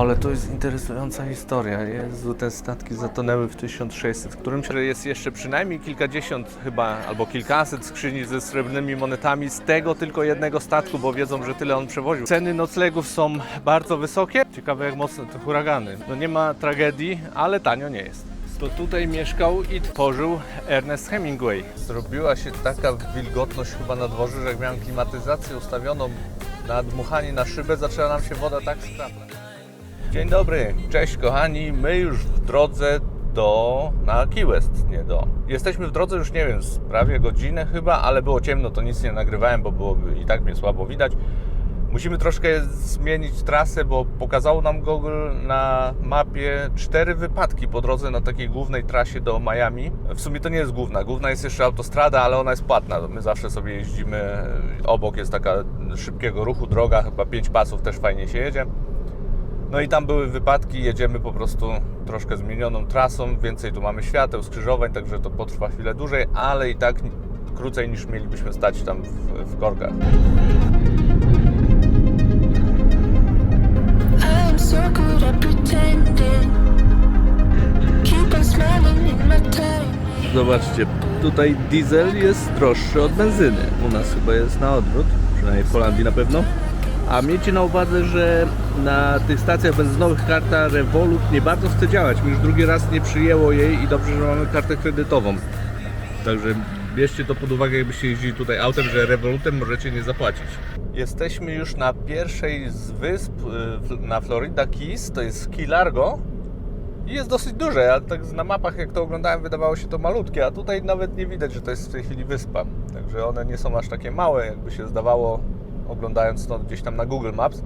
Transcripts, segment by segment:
Ale to jest interesująca historia. Jezu, te statki zatonęły w 1600, w którym jest jeszcze przynajmniej kilkadziesiąt chyba, albo kilkaset skrzyni ze srebrnymi monetami z tego tylko jednego statku, bo wiedzą, że tyle on przewoził. Ceny noclegów są bardzo wysokie. Ciekawe jak mocne te huragany. No nie ma tragedii, ale tanio nie jest. To tutaj mieszkał i tworzył Ernest Hemingway. Zrobiła się taka wilgotność chyba na dworze, że jak miałem klimatyzację ustawioną na dmuchanie na szybę, zaczęła nam się woda tak skraplać. Dzień dobry, cześć kochani, my już w drodze do, na Key West, nie do. Jesteśmy w drodze już, nie wiem, z prawie godzinę chyba, ale było ciemno, to nic nie nagrywałem, bo byłoby i tak mnie słabo widać. Musimy troszkę zmienić trasę, bo pokazało nam Google na mapie cztery wypadki po drodze na takiej głównej trasie do Miami. W sumie to nie jest główna, główna jest jeszcze autostrada, ale ona jest płatna. My zawsze sobie jeździmy, obok jest taka szybkiego ruchu droga, chyba pięć pasów też fajnie się jedzie. No i tam były wypadki, jedziemy po prostu troszkę zmienioną trasą, więcej tu mamy świateł, skrzyżowań, także to potrwa chwilę dłużej, ale i tak krócej niż mielibyśmy stać tam w, w korkach. Zobaczcie, tutaj diesel jest droższy od benzyny. U nas chyba jest na odwrót, przynajmniej w Holandii na pewno. A miejcie na uwadze, że na tych stacjach benzynowych karta Revolut nie bardzo chce działać. Już drugi raz nie przyjęło jej i dobrze, że mamy kartę kredytową. Także bierzcie to pod uwagę, jakbyście jeździli tutaj autem, że Revolutem możecie nie zapłacić. Jesteśmy już na pierwszej z wysp y, na Florida Keys, to jest Key Largo. I jest dosyć duże, ja tak na mapach jak to oglądałem wydawało się to malutkie, a tutaj nawet nie widać, że to jest w tej chwili wyspa. Także one nie są aż takie małe, jakby się zdawało oglądając to gdzieś tam na Google Maps.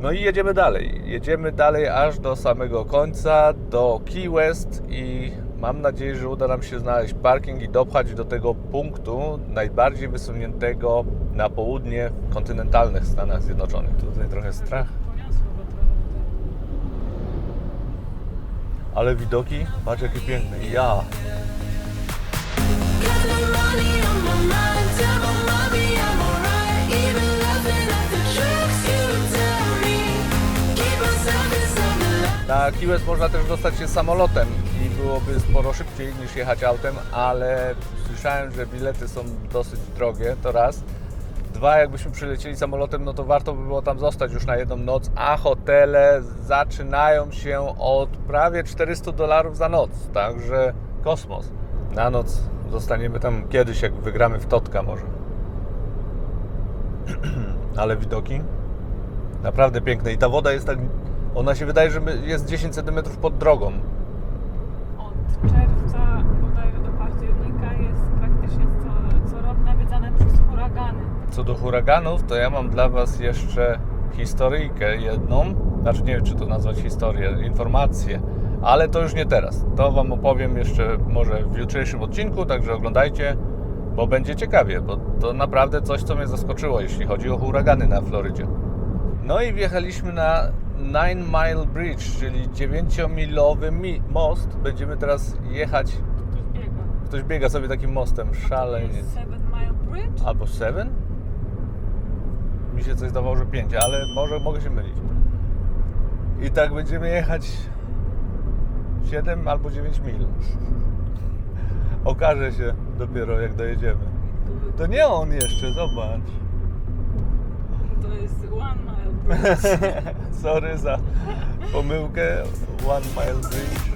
No i jedziemy dalej. Jedziemy dalej aż do samego końca, do Key West i mam nadzieję, że uda nam się znaleźć parking i dopchać do tego punktu najbardziej wysuniętego na południe w kontynentalnych Stanach Zjednoczonych. Tutaj trochę strach. Ale widoki, patrz jakie piękne. Ja. Na Key West można też dostać się samolotem i byłoby sporo szybciej niż jechać autem, ale słyszałem, że bilety są dosyć drogie, to raz. Dwa, jakbyśmy przylecieli samolotem, no to warto by było tam zostać już na jedną noc, a hotele zaczynają się od prawie 400 dolarów za noc, także kosmos. Na noc zostaniemy tam kiedyś, jak wygramy w Totka może. Ale widoki naprawdę piękne i ta woda jest tak, ona się wydaje, że jest 10 cm pod drogą. Od czerwca bodajże do października jest praktycznie co, co rok nawiedzane przez huragany. Co do huraganów, to ja mam dla Was jeszcze historyjkę jedną. Znaczy nie wiem, czy to nazwać historię, informację, ale to już nie teraz. To Wam opowiem jeszcze może w jutrzejszym odcinku, także oglądajcie, bo będzie ciekawie, bo to naprawdę coś, co mnie zaskoczyło, jeśli chodzi o huragany na Florydzie. No i wjechaliśmy na Nine Mile Bridge, czyli 9-milowy mi- most. Będziemy teraz jechać. Ktoś biega. Ktoś biega sobie takim mostem, szalenie. Seven Mile Bridge? Albo 7? Mi się coś zdawało, że 5, ale może mogę się mylić. I tak będziemy jechać 7 albo 9 mil. Okaże się dopiero jak dojedziemy. To nie on jeszcze, zobacz. To jest One. Sorry za pomyłkę. One Mile Bridge.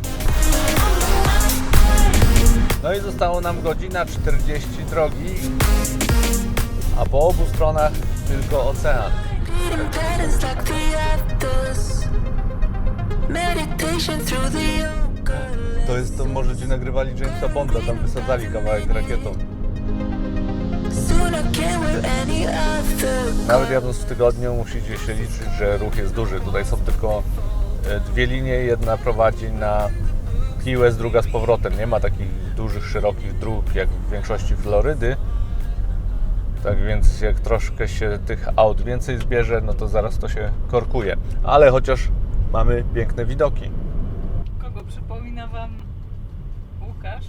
No i zostało nam godzina 40 drogi, a po obu stronach tylko ocean. To jest to, może gdzie nagrywali Jamesa Bonda, tam wysadzali kawałek rakietą. Nawet jadąc w tygodniu musicie się liczyć, że ruch jest duży. Tutaj są tylko e, dwie linie, jedna prowadzi na Key West, druga z powrotem. Nie ma takich dużych, szerokich dróg jak w większości Florydy. Tak więc jak troszkę się tych aut więcej zbierze, no to zaraz to się korkuje. Ale chociaż mamy piękne widoki. Kogo przypomina Wam Łukasz?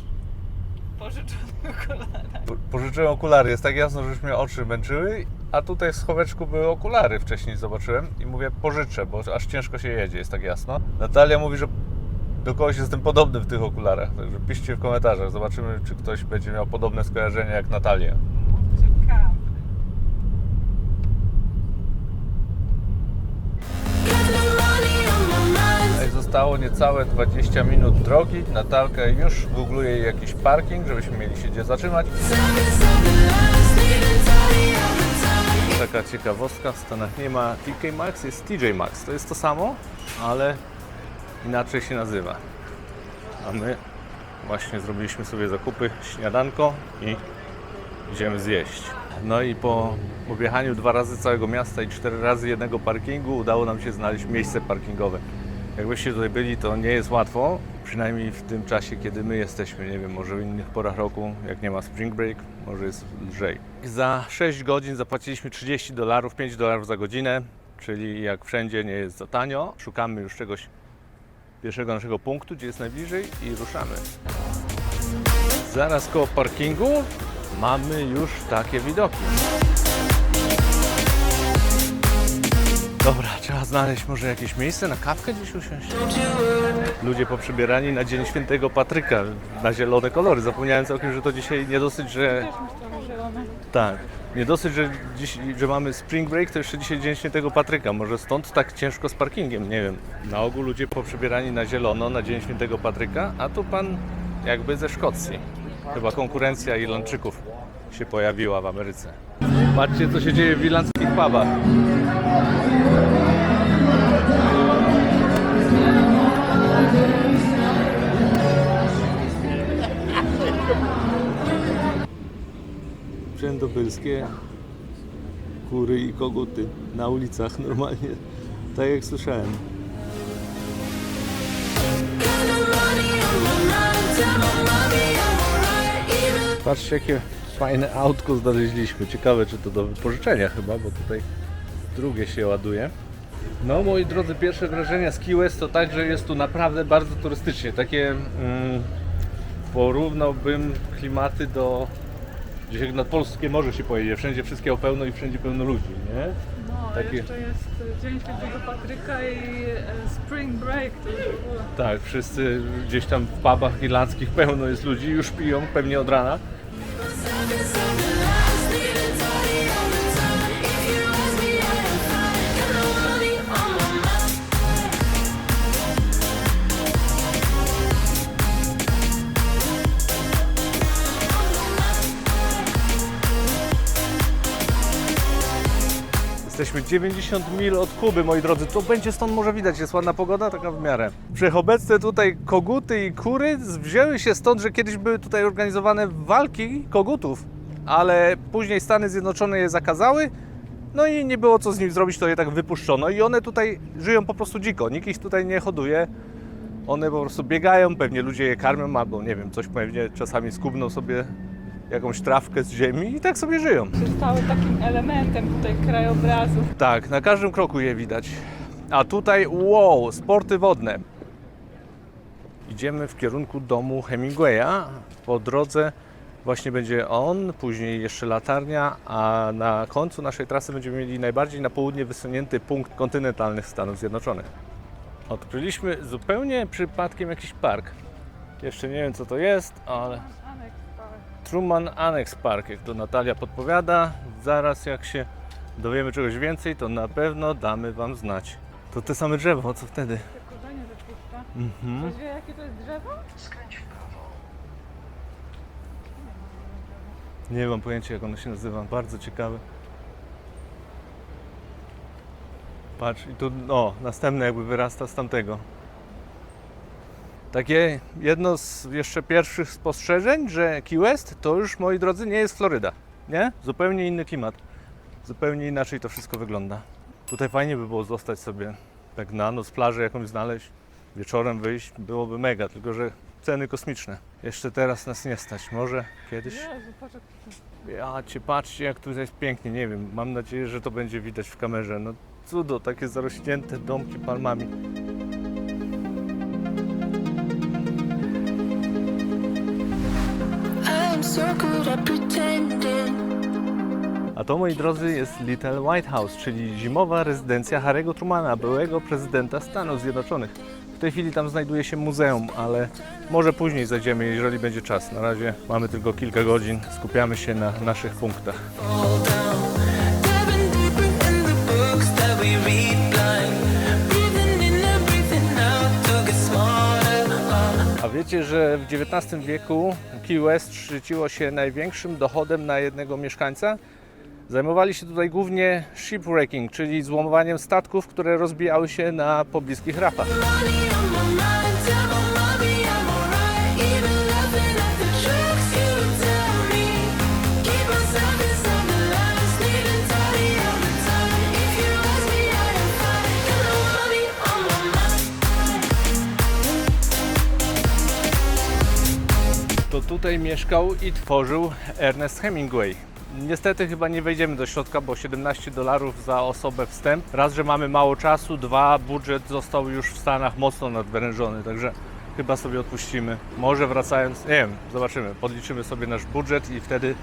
Pożyczony okulara. Po- Pożyczyłem okulary, jest tak jasno, że już mnie oczy męczyły a tutaj w schoweczku były okulary wcześniej zobaczyłem i mówię pożyczę, bo aż ciężko się jedzie, jest tak jasno. Natalia mówi, że do kogoś jestem podobny w tych okularach, także piszcie w komentarzach, zobaczymy czy ktoś będzie miał podobne skojarzenia jak Natalia. Ciekawe. Zostało niecałe 20 minut drogi. Natalka już googluje jakiś parking, żebyśmy mieli się gdzie zatrzymać. Taka ciekawostka, w Stanach nie ma TK Maxx, jest TJ Maxx. To jest to samo, ale inaczej się nazywa. A my właśnie zrobiliśmy sobie zakupy, śniadanko i idziemy zjeść. No i po objechaniu dwa razy całego miasta i cztery razy jednego parkingu udało nam się znaleźć miejsce parkingowe. Jakbyście tutaj byli, to nie jest łatwo, przynajmniej w tym czasie, kiedy my jesteśmy. Nie wiem, może w innych porach roku, jak nie ma spring break, może jest lżej. Za 6 godzin zapłaciliśmy 30 dolarów, 5 dolarów za godzinę, czyli jak wszędzie nie jest za tanio. Szukamy już czegoś pierwszego naszego punktu, gdzie jest najbliżej i ruszamy. Zaraz koło parkingu mamy już takie widoki. Dobra, trzeba znaleźć może jakieś miejsce na kawkę gdzieś usiąść. Ludzie poprzebierani na Dzień Świętego Patryka na zielone kolory. Zapomniałem całkiem, że to dzisiaj nie dosyć, że tak. Nie dosyć, że, dziś, że mamy spring break, to jeszcze dzisiaj Dzień Świętego Patryka. Może stąd tak ciężko z parkingiem, nie wiem. Na ogół ludzie poprzebierani na zielono na Dzień Świętego Patryka, a tu pan jakby ze Szkocji. Chyba konkurencja Irlandczyków się pojawiła w Ameryce. Patrzcie, co się dzieje w irlandzkich pubach. Wszędobylskie kury i koguty na ulicach normalnie, tak jak słyszałem. Patrzcie, jakie fajne autko znaleźliśmy. Ciekawe, czy to do wypożyczenia chyba, bo tutaj drugie się ładuje. No, moi drodzy, pierwsze wrażenia z Key West to tak, że jest tu naprawdę bardzo turystycznie. Takie mm, porównałbym klimaty do gdzieś jak nad polskie morze się pojedzie. Wszędzie wszystkiego pełno i wszędzie pełno ludzi, nie? No, Takie- jeszcze jest Dzień Świętego Patryka i e, Spring Break. Tak, wszyscy gdzieś tam w pubach irlandzkich pełno jest ludzi, już piją, pewnie od rana. 90 mil od Kuby, moi drodzy. To będzie stąd może widać, jest ładna pogoda, taka w miarę. Wszechobecne tutaj koguty i kury wzięły się stąd, że kiedyś były tutaj organizowane walki kogutów, ale później Stany Zjednoczone je zakazały, no i nie było co z nimi zrobić, to je tak wypuszczono i one tutaj żyją po prostu dziko, nikt ich tutaj nie hoduje. One po prostu biegają, pewnie ludzie je karmią albo nie wiem, coś pewnie czasami skubną sobie jakąś trawkę z ziemi i tak sobie żyją. Zostały takim elementem tutaj krajobrazu. Tak, na każdym kroku je widać. A tutaj, wow, sporty wodne. Idziemy w kierunku domu Hemingwaya. Po drodze właśnie będzie on, później jeszcze latarnia, a na końcu naszej trasy będziemy mieli najbardziej na południe wysunięty punkt kontynentalnych Stanów Zjednoczonych. Odkryliśmy zupełnie przypadkiem jakiś park. Jeszcze nie wiem co to jest, ale. Truman Annex Park, jak to Natalia podpowiada. Zaraz jak się dowiemy czegoś więcej, to na pewno damy Wam znać. To te same drzewo, co wtedy? Te korzenie wypuszcza. Mhm. Ktoś wie jakie to jest drzewo? Nie mam pojęcia jak ono się nazywa, bardzo ciekawe. Patrz, i tu, o, następne jakby wyrasta z tamtego. Takie jedno z jeszcze pierwszych spostrzeżeń, że Key West to już, moi drodzy, nie jest Floryda. Nie? Zupełnie inny klimat. Zupełnie inaczej to wszystko wygląda. Tutaj fajnie by było zostać sobie tak na noc, plażę jakąś znaleźć, wieczorem wyjść, byłoby mega, tylko że ceny kosmiczne. Jeszcze teraz nas nie stać, może kiedyś. Ja cię patrzcie jak tu jest pięknie, nie wiem, mam nadzieję, że to będzie widać w kamerze. No cudo, takie zarośnięte domki palmami. A to, moi drodzy, jest Little White House, czyli zimowa rezydencja Harry'ego Trumana, byłego prezydenta Stanów Zjednoczonych. W tej chwili tam znajduje się muzeum, ale może później zajdziemy, jeżeli będzie czas. Na razie mamy tylko kilka godzin, skupiamy się na naszych punktach. Wiecie, że w XIX wieku Key West szczyciło się największym dochodem na jednego mieszkańca? Zajmowali się tutaj głównie shipwrecking, czyli złomowaniem statków, które rozbijały się na pobliskich rafach. Tutaj mieszkał i tworzył Ernest Hemingway. Niestety chyba nie wejdziemy do środka, bo 17 dolarów za osobę wstęp. Raz, że mamy mało czasu, dwa, budżet został już w Stanach mocno nadwyrężony, także chyba sobie odpuścimy. Może wracając, nie wiem, zobaczymy, podliczymy sobie nasz budżet i wtedy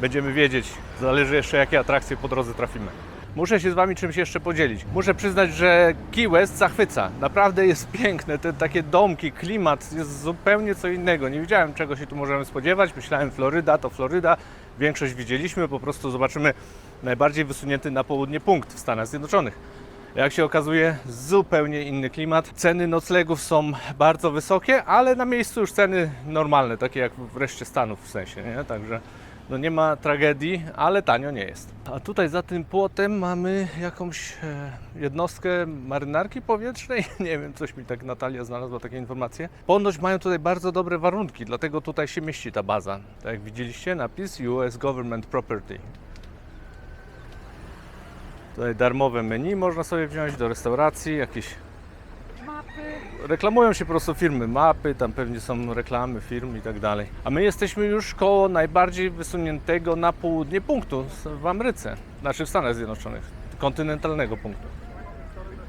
będziemy wiedzieć. Zależy jeszcze jakie atrakcje po drodze trafimy. Muszę się z Wami czymś jeszcze podzielić. Muszę przyznać, że Key West zachwyca. Naprawdę jest piękne. Te takie domki, klimat jest zupełnie co innego. Nie wiedziałem, czego się tu możemy spodziewać. Myślałem, Floryda to Floryda. Większość widzieliśmy. Po prostu zobaczymy najbardziej wysunięty na południe punkt w Stanach Zjednoczonych. Jak się okazuje, zupełnie inny klimat. Ceny noclegów są bardzo wysokie, ale na miejscu już ceny normalne, takie jak w reszcie Stanów w sensie, nie? Także no nie ma tragedii, ale tanio nie jest. A tutaj za tym płotem mamy jakąś e, jednostkę marynarki powietrznej. Nie wiem, coś mi tak Natalia znalazła takie informacje. Ponoć mają tutaj bardzo dobre warunki, dlatego tutaj się mieści ta baza. Tak jak widzieliście, napis US Government Property. Tutaj darmowe menu można sobie wziąć do restauracji, jakieś. Reklamują się po prostu firmy, mapy, tam pewnie są reklamy firm i tak dalej. A my jesteśmy już koło najbardziej wysuniętego na południe punktu w Ameryce, znaczy w Stanach Zjednoczonych, kontynentalnego punktu.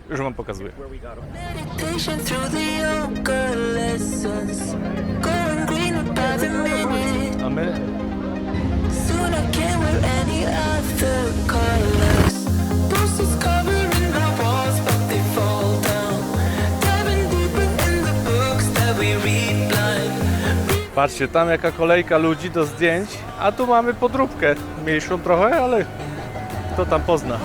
Już Wam pokazuję. A my Soon I wear any other colors. Covering my patrzcie, tam jaka kolejka ludzi do zdjęć, a tu mamy podróbkę, mniejszą trochę, ale kto tam pozna.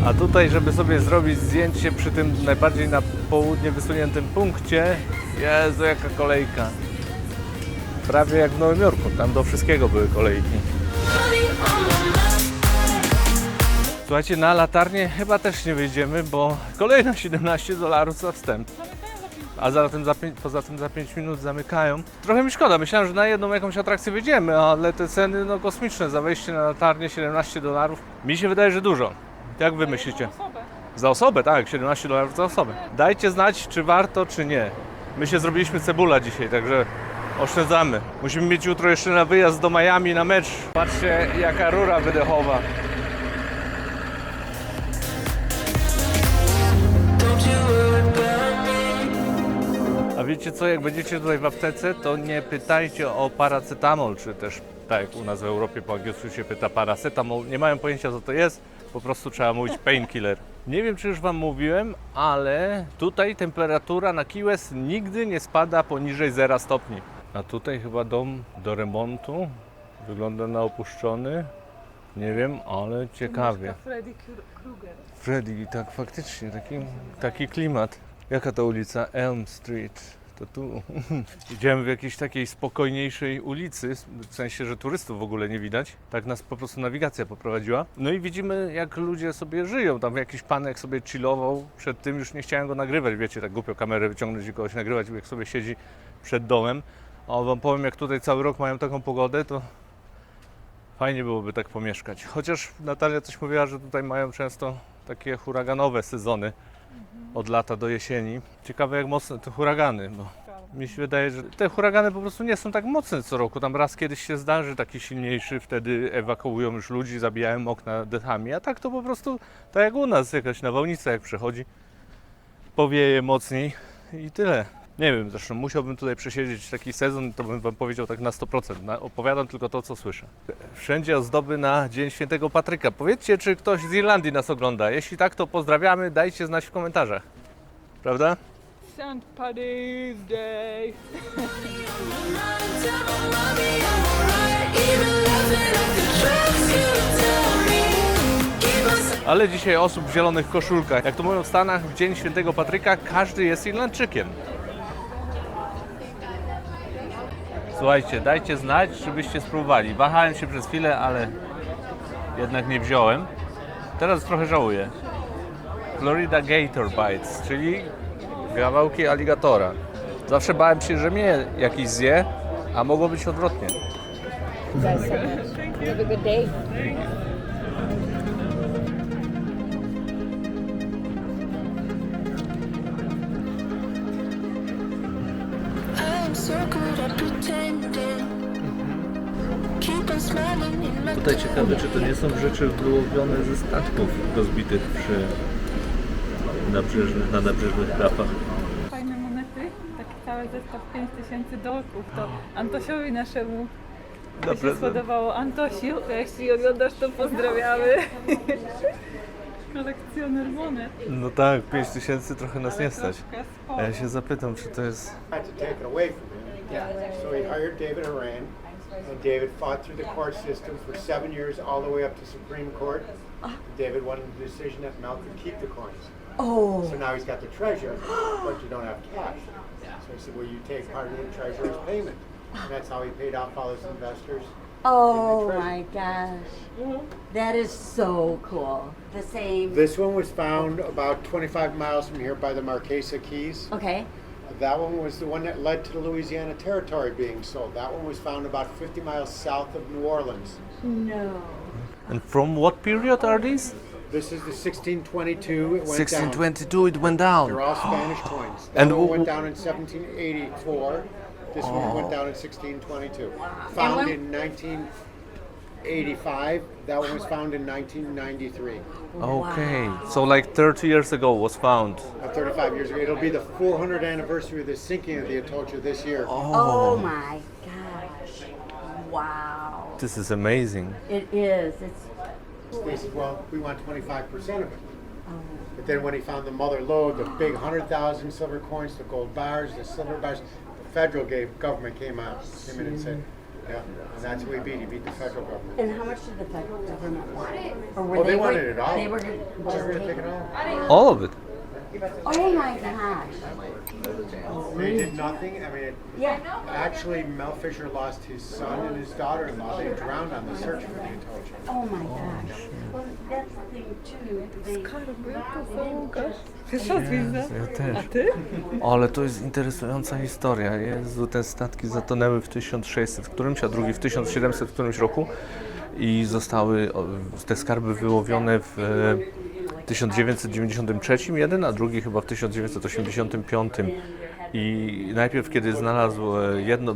No A tutaj, żeby sobie zrobić zdjęcie przy tym najbardziej na południe wysuniętym punkcie, Jezu, jaka kolejka. Prawie jak w Nowym Jorku, tam do wszystkiego były kolejki. Słuchajcie, na latarnię chyba też nie wyjdziemy, bo kolejne 17 dolarów za wstęp. A zatem za, poza tym za 5 minut zamykają. Trochę mi szkoda, myślałem, że na jedną jakąś atrakcję wyjdziemy, ale te ceny no kosmiczne. Za wejście na latarnię 17 dolarów. Mi się wydaje, że dużo. Jak wy myślicie? Za osobę, tak, 17 dolarów za osobę. Dajcie znać, czy warto, czy nie. My się zrobiliśmy cebula dzisiaj, także oszczędzamy. Musimy mieć jutro jeszcze na wyjazd do Miami na mecz. Patrzcie, jaka rura wydechowa. Wiecie co, jak będziecie tutaj w aptece, to nie pytajcie o paracetamol, czy też tak jak u nas w Europie po angielsku się pyta paracetamol. Nie mają pojęcia co to jest, po prostu trzeba mówić painkiller. Nie wiem czy już Wam mówiłem, ale tutaj temperatura na Key West nigdy nie spada poniżej 0 stopni. A tutaj chyba dom do remontu, wygląda na opuszczony. Nie wiem, ale ciekawie. Freddy Kru- Krueger. Freddy, tak faktycznie, taki, taki klimat. Jaka to ulica? Elm Street. To tu. Idziemy w jakiejś takiej spokojniejszej ulicy, w sensie, że turystów w ogóle nie widać. Tak nas po prostu nawigacja poprowadziła. No i widzimy, jak ludzie sobie żyją. Tam jakiś panek sobie chillował. Przed tym już nie chciałem go nagrywać, wiecie, tak głupio kamerę wyciągnąć i kogoś nagrywać, jak sobie siedzi przed domem. A wam powiem, jak tutaj cały rok mają taką pogodę, to Fajnie byłoby tak pomieszkać. Chociaż Natalia coś mówiła, że tutaj mają często takie huraganowe sezony od lata do jesieni. Ciekawe jak mocne te huragany, bo mi się wydaje, że te huragany po prostu nie są tak mocne co roku. Tam raz kiedyś się zdarzy taki silniejszy, wtedy ewakuują już ludzi, zabijają okna dechami, a tak to po prostu tak jak u nas, jakaś nawałnica jak przechodzi, powieje mocniej i tyle. Nie wiem, zresztą musiałbym tutaj przesiedzieć taki sezon, to bym Wam powiedział tak na 100%. Na, opowiadam tylko to, co słyszę. Wszędzie ozdoby na Dzień Świętego Patryka. Powiedzcie, czy ktoś z Irlandii nas ogląda. Jeśli tak, to pozdrawiamy, dajcie znać w komentarzach. Prawda? St. Paddy's Day. Ale dzisiaj osób w zielonych koszulkach. Jak to mówią w Stanach, w Dzień Świętego Patryka każdy jest Irlandczykiem. Słuchajcie, dajcie znać, czy byście spróbowali. Wahałem się przez chwilę, ale jednak nie wziąłem. Teraz trochę żałuję. Florida Gator Bites, czyli kawałki aligatora. Zawsze bałem się, że mnie jakiś zje, a mogło być odwrotnie. Have a good day. Czy to nie są rzeczy wyłowione ze statków rozbitych przy nabrzeżnych, na nabrzeżnych klapach. Fajne monety, taki cały zestaw 5000 dolków. To Antosiowi naszemu to się prezent. spodobało. Antosiu, jeśli oglądasz to pozdrawiamy. Kolekcjoner monet. No tak, 5 tysięcy trochę nas nie stać. A ja się zapytam, czy to jest... had to take it away from him. So he hired David and David fought through the court system for seven years, all the way up to Supreme Court. Uh-huh. David won the decision that Mel could keep the coins. Oh, So now he's got the treasure, but you don't have cash. So he said, well, you take part of the treasure as payment. And that's how he paid off all his investors. oh my gosh. Mm-hmm. That is so cool. The same. This one was found about 25 miles from here by the Marquesa Keys. Okay. That one was the one that led to the Louisiana Territory being sold. That one was found about 50 miles south of New Orleans. No. And from what period are these? This is the 1622. It went 1622. Down. It went down. They're all Spanish coins. That and one went down in 1784. This oh. one went oh. down in 1622. Found in 19- 85. That one was found in 1993. Okay, so like 30 years ago was found. Uh, 35 years ago. It'll be the 400th anniversary of the sinking of the Atocha this year. Oh. Oh my gosh. Wow. This is amazing. It is. It's They said, well, we want 25% of it. Oh. But then when he found the mother lode, the big 100,000 silver coins, the gold bars, the silver bars, the federal gave, government came out, came in and said, yeah, and that's who he beat. He beat the federal government. And how much did the federal government want? Or were Oh, they were- wanted it all. They were They're just going to take it all. All of it. Oh my gosh. They did nothing. I mean, it, Yeah. actually, Mel Fisher lost his son and his daughter-in-law. They drowned on the search for the Atocha. Oh my gosh. Well, that's the thing too. They. Pierwszy raz widzę. Ja też. A ty? Ale to jest interesująca historia. Jezu, te statki zatonęły w 1600 w którymś, a drugi w 1700 w którymś roku i zostały o, te skarby wyłowione w e, 1993 jeden, a drugi chyba w 1985. I najpierw, kiedy znalazł e, jedną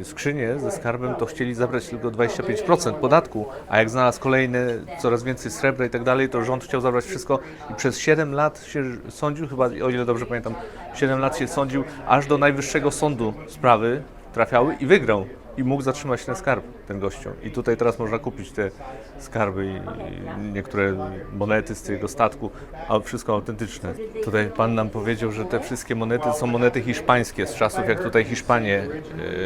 e, skrzynię ze skarbem, to chcieli zabrać tylko 25% podatku, a jak znalazł kolejne, coraz więcej srebra i tak dalej, to rząd chciał zabrać wszystko i przez 7 lat się sądził, chyba o ile dobrze pamiętam, 7 lat się sądził, aż do najwyższego sądu sprawy trafiały i wygrał. I mógł zatrzymać ten skarb, ten gościu. I tutaj teraz można kupić te skarby i niektóre monety z tego statku, a wszystko autentyczne. Tutaj pan nam powiedział, że te wszystkie monety są monety hiszpańskie z czasów, jak tutaj Hiszpanie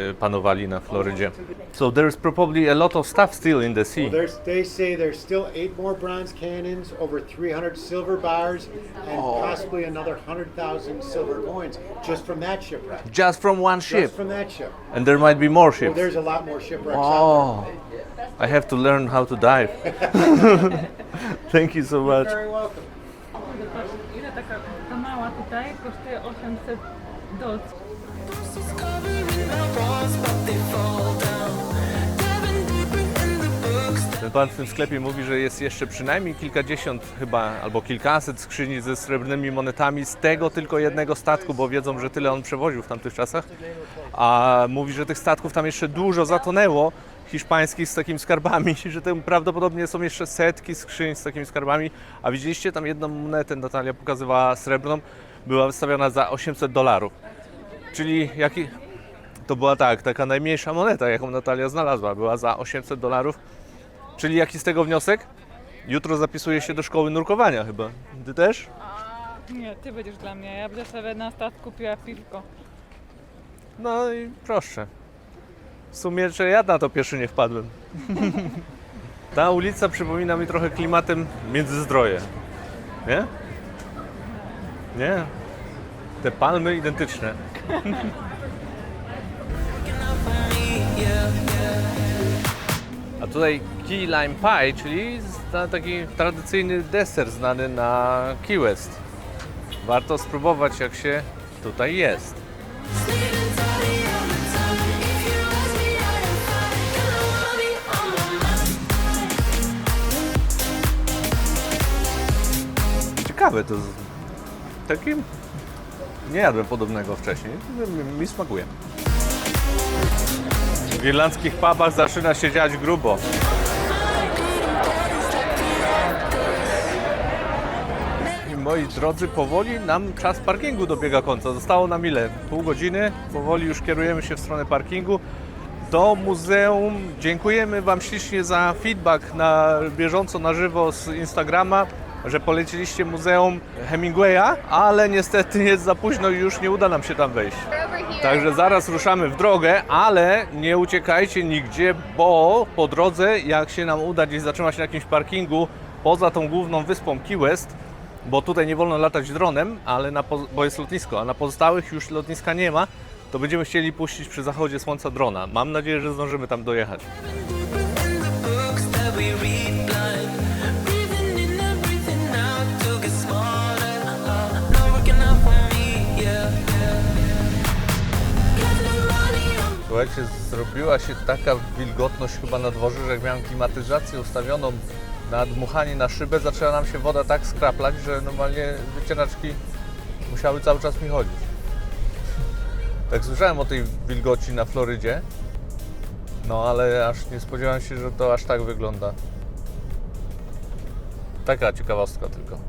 e, panowali na Florydzie. So there is probably a lot of stuff still in the sea. There's, they say there's still eight more bronze cannons, over 300 silver bars, and possibly another 100,000 silver coins just from that shipwreck. Just from one ship. Just from that ship. And there might be more Well, ships. There's a lot more shipwrecks out Oh, I have to learn how to dive. Thank you so much. there. Very welcome. Ile taka ta mała tutaj kosztuje 800 dolców. Pan w tym sklepie mówi, że jest jeszcze przynajmniej kilkadziesiąt chyba, albo kilkaset skrzyni ze srebrnymi monetami z tego tylko jednego statku, bo wiedzą, że tyle on przewoził w tamtych czasach. A mówi, że tych statków tam jeszcze dużo zatonęło hiszpańskich z takimi skarbami, że tam prawdopodobnie są jeszcze setki skrzyń z takimi skarbami. A widzieliście tam jedną monetę, Natalia pokazywała srebrną, była wystawiona za 800 dolarów. Czyli jaki... To była tak, taka najmniejsza moneta, jaką Natalia znalazła. Była za 800 dolarów. Czyli jaki z tego wniosek? Jutro zapisuję się do szkoły nurkowania chyba. Ty też? Nie, ty będziesz dla mnie. Ja będę sobie na statku piła piwko. No i proszę. W sumie, że ja na to pierwszy nie wpadłem. Ta ulica przypomina mi trochę klimatem Międzyzdroje. Nie? Nie. Te palmy identyczne. A tutaj Key Lime Pie, czyli taki tradycyjny deser znany na Key West. Warto spróbować jak się tutaj jest. Ciekawe to. Takim. Nie jadłem podobnego wcześniej. Mi smakuje. W irlandzkich pubach zaczyna się dziać grubo. Moi drodzy, powoli nam czas parkingu dobiega końca. Zostało nam ile? Pół godziny. Powoli już kierujemy się w stronę parkingu. Do muzeum. Dziękujemy Wam ślicznie za feedback na bieżąco, na żywo z Instagrama, że poleciliście muzeum Hemingwaya, ale niestety jest za późno i już nie uda nam się tam wejść. Także zaraz ruszamy w drogę, ale nie uciekajcie nigdzie, bo po drodze, jak się nam uda gdzieś zatrzymać na jakimś parkingu poza tą główną wyspą Key West, bo tutaj nie wolno latać dronem, ale na, bo jest lotnisko, a na pozostałych już lotniska nie ma, to będziemy chcieli puścić przy zachodzie słońca drona. Mam nadzieję, że zdążymy tam dojechać. Słuchajcie, zrobiła się taka wilgotność chyba na dworze, że jak miałem klimatyzację ustawioną na dmuchanie na szybę, zaczęła nam się woda tak skraplać, że normalnie wycieraczki musiały cały czas mi chodzić. Tak słyszałem o tej wilgoci na Florydzie, no ale aż nie spodziewałem się, że to aż tak wygląda. Taka ciekawostka tylko.